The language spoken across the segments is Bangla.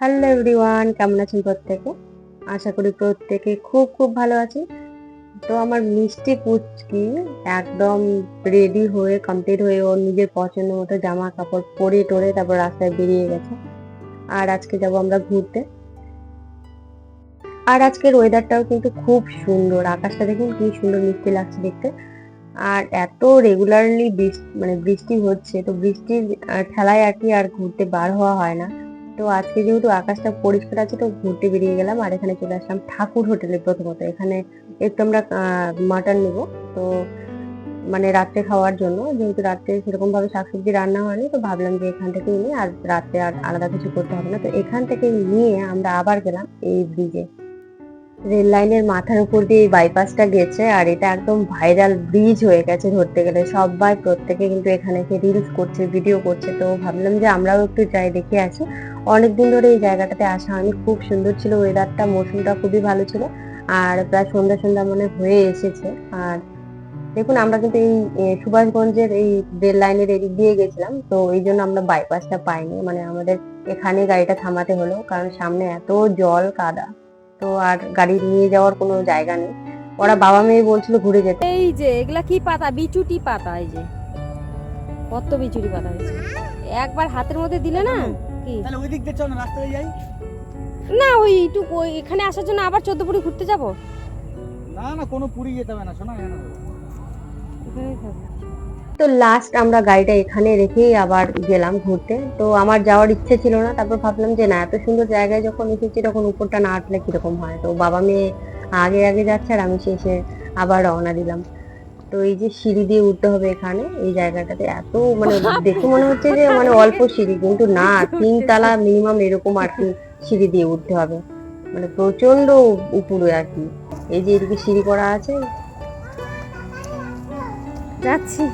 হ্যালো এভরিওয়ান কেমন আছেন প্রত্যেকে? আশা করি প্রত্যেকে খুব খুব ভালো আছেন তো আমার মিষ্টি পুচকি একদম রেডি হয়ে কমপ্লিট হয়ে ওর নিজের পছন্দ মতো জামা কাপড় পরে টরে তারপর রাস্তায় বেরিয়ে গেছে। আর আজকে যাব আমরা ঘুরতে। আর আজকের ওয়েদারটাও কিন্তু খুব সুন্দর। আকাশটা দেখুন কি সুন্দর মিষ্টি লাগছে দেখতে। আর এত রেগুলারলি বৃষ্টি মানে বৃষ্টি হচ্ছে, তো বৃষ্টির ঠেলায় আর কি আর ঘুরতে বার হওয়া হয় না। তো আজকে যেহেতু আকাশটা পরিষ্কার আছে, তো ঘুরতে বেরিয়ে গেলাম আর এখানে চলে আসলাম ঠাকুর হোটেলে প্রথমত। এখানে একটু আমরা মাটন নেব। তো মানে রাত্রে খাওয়ার জন্য, যেহেতু রাত্রে সেরকম ভাবে শাকসবজি রান্না হয়নি, তো ভাবলাম যে এখান থেকেই নিয়ে আর রাত্রে আর আলাদা কিছু করতে হবে না। তো এখান থেকে নিয়ে আমরা আবার গেলাম এই ব্রিজে। রেল লাইনের মাথার উপর দিয়ে এই বাইপাসটা গেছে আর এটা একদম ভাইরাল ব্রিজ হয়ে গেছে ধরতে গেলে। সবাই প্রত্যেকে কিন্তু এখানে এসে রিলস করছে ভিডিও করছে। তো ভাবলাম যে আমরাও একটু যাই, দেখে আসি। অনেকদিন ধরে এই জায়গাটাতে আসা হয়নি। খুব সুন্দর ছিল ওয়েদারটা মৌসুমটা খুবই ভালো ছিল। আর প্রায় সন্ধ্যা সন্ধ্যা মানে হয়ে এসেছে। আর দেখুন, আমরা কিন্তু এই সুভাষগঞ্জের এই রেল লাইনের এদিক দিয়ে গেছিলাম। তো এই জন্য আমরা বাইপাসটা পাইনি। মানে আমাদের এখানে গাড়িটা থামাতে হলো। কারণ সামনে এত জল, কাদা। তো আর গাড়ি নিয়ে যাওয়ার কোনো জায়গা নেই। ওরা বাবা মেয়ে বলছিল ঘুরে যেতে। এই যে এগুলা কি পাতা? বিচুটি পাতা এই যে। কত বিচুটি পাতা হয়েছে। একবার হাতের মধ্যে দিলে না কি? তাহলে ওই দিক দিয়ে চল না রাস্তায় যাই। না ওই একটু ওই এখানে আসার জন্য আবার চোদ্দপুরি ঘুরতে যাব? না না কোনো পুরী যেতে হবে না শোনা এখানে থাকব। তো লাস্ট আমরা গাড়িটা এখানে রেখেই আবার গেলাম ঘুরতে। তো আমার যাওয়ার ইচ্ছে ছিল না, তারপর ভাবলাম যে না, এত সুন্দর জায়গায় যখন এসেছি তখন উপরটা না আটলে কীরকম হয়? তো বাবা মেয়ে আগে আগে যাচ্ছে আর আমি শেষে আবার রওনা দিলাম। তো এই যে সিঁড়ি দিয়ে উঠতে হবে এখানে, এই জায়গাটাতে এত মানে দেখে মনে হচ্ছে যে মানে অল্প সিঁড়ি, কিন্তু না তিন তালা মিনিমাম এরকম আর কি সিঁড়ি দিয়ে উঠতে হবে। মানে প্রচণ্ড উপরে আর কি। এই যে এদিকে সিঁড়ি করা আছে। যাচ্ছি।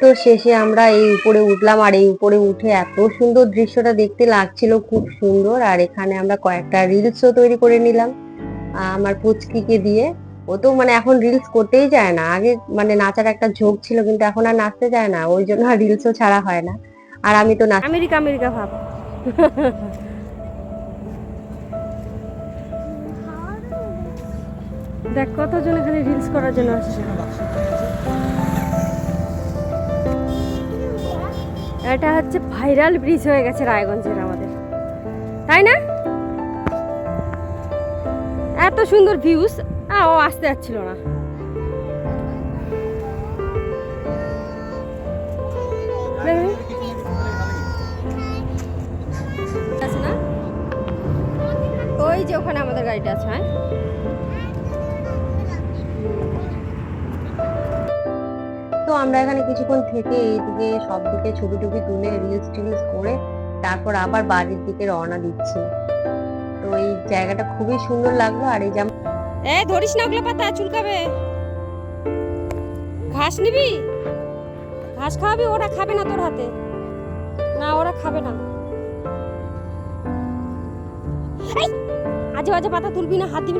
তো শেষে আমরা এই উপরে উঠলাম আর এই উপরে উঠে এত সুন্দর দৃশ্যটা দেখতে লাগছিল খুব সুন্দর। আর এখানে আমরা কয়েকটা রিলসও তৈরি করে নিলাম আমার পুচকিকে দিয়ে। ও তো মানে এখন রিলস করতেই যায় না। আগে মানে নাচার একটা ঝোঁক ছিল কিন্তু এখন আর নাচতে যায় না। ওই জন্য আর রিলসও ছাড়া হয় না। আর আমি তো নাচ আমেরিকা আমেরিকা ভাব। দেখ কতজন এখানে রিলস করার জন্য আসছে। এটা হচ্ছে ভাইরাল ব্রিজ হয়ে গেছে রায়গঞ্জের আমাদের। তাই না? এত সুন্দর ভিউস ও আসতে যাচ্ছিল না? ওই যে ওখানে আমাদের গাড়িটা আছে হ্যাঁ? আমরা এখানে কিছুক্ষণ থেকে এইদিকে সব দিকে ছবি টবি তুলে রিলস টিলস করে তারপর আবার বাড়ির দিকে রওনা দিচ্ছি। তো এই জায়গাটা খুবই সুন্দর লাগল আর এই যে এ, ধরিস না ওগুলো পাতা, চুলকাবে। ঘাস নিবি? ঘাস খাওয়াবি? ওরা খাবে না তোর হাতে। না, ওরা খাবে না। আজে বাজে পাতা তুলবি না, হাত দিবি